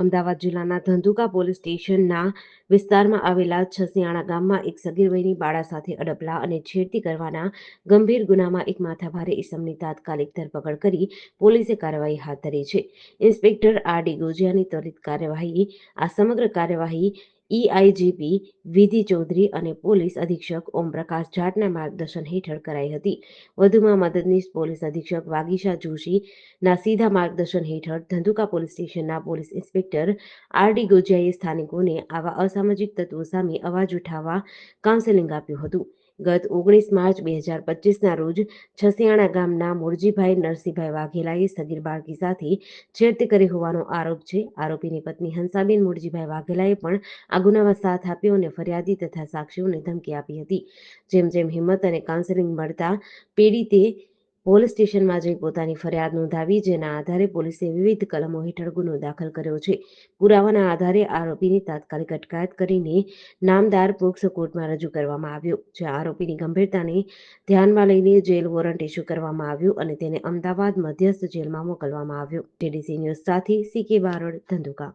અમદાવાદ જિલ્લાના ધંધુકા પોલીસ સ્ટેશનના વિસ્તારમાં આવેલા છસિયાણા ગામમાં એક સગીર વયની બાળા સાથે અડપલા અને છેડતી કરવાના ગંભીર ગુનામાં એક માથાભારે ઇસમની તાત્કાલિક ધરપકડ કરી પોલીસે કાર્યવાહી હાથ ધરી છે. ઇન્સ્પેક્ટર આર ડી ગોજિયાની ત્વરિત કાર્યવાહી આ સમગ્ર કાર્યવાહી ઈઆઈજીપી વિધિ ચૌધરી અને પોલીસ અધિક્ષક ઓમપ્રકાશ જાટના માર્ગદર્શન હેઠળ કરાઈ હતી. વધુમાં મદદનીશ પોલીસ અધિક્ષક વાગીશા જોશીના સીધા માર્ગદર્શન હેઠળ ધંધુકા પોલીસ સ્ટેશનના પોલીસ ઇન્સ્પેક્ટર આર ડી ગોજિયાએ સ્થાનિકોને આવા અસામાજિક તત્વો સામે અવાજ ઉઠાવવા કાઉન્સેલિંગ આપ્યું હતું. ગત ઓગણીસ માર્ચ બે હજાર પચીસના રોજ છસિયાણા ગામના મુરજીભાઈ નરસિંહભાઈ વાઘેલાએ સગીર બાળકી સાથે છેડતી કરી હોવાનો આરોપ છે. આરોપીની પત્ની હંસાબેન મુરજીભાઈ વાઘેલાએ પણ આ ગુનામાં સાથ આપ્યો અને ફરિયાદી તથા સાક્ષીઓને ધમકી આપી હતી. જેમ જેમ હિંમત અને કાઉન્સેલિંગ મળતા, પીડિતે પોલીસ સ્ટેશનમાં જઈ પોતાની ફરિયાદ નોંધાવી, જેના આધારે પોલીસે વિવિધ કલમો હેઠળ ગુનો દાખલ કર્યો છે. પુરાવાના આધારે આરોપીની તાત્કાલિક અટકાયત કરીને નામદાર પોક્સો કોર્ટમાં રજૂ કરવામાં આવ્યો, જે આરોપીની ગંભીરતાને ધ્યાનમાં લઈને જેલ વોરંટ ઇસ્યુ કરવામાં આવ્યું અને તેને અમદાવાદ મધ્યસ્થ જેલમાં મોકલવામાં આવ્યો. જેડીસી ન્યૂઝ સાથે સી કે બારડ ધંધુકા.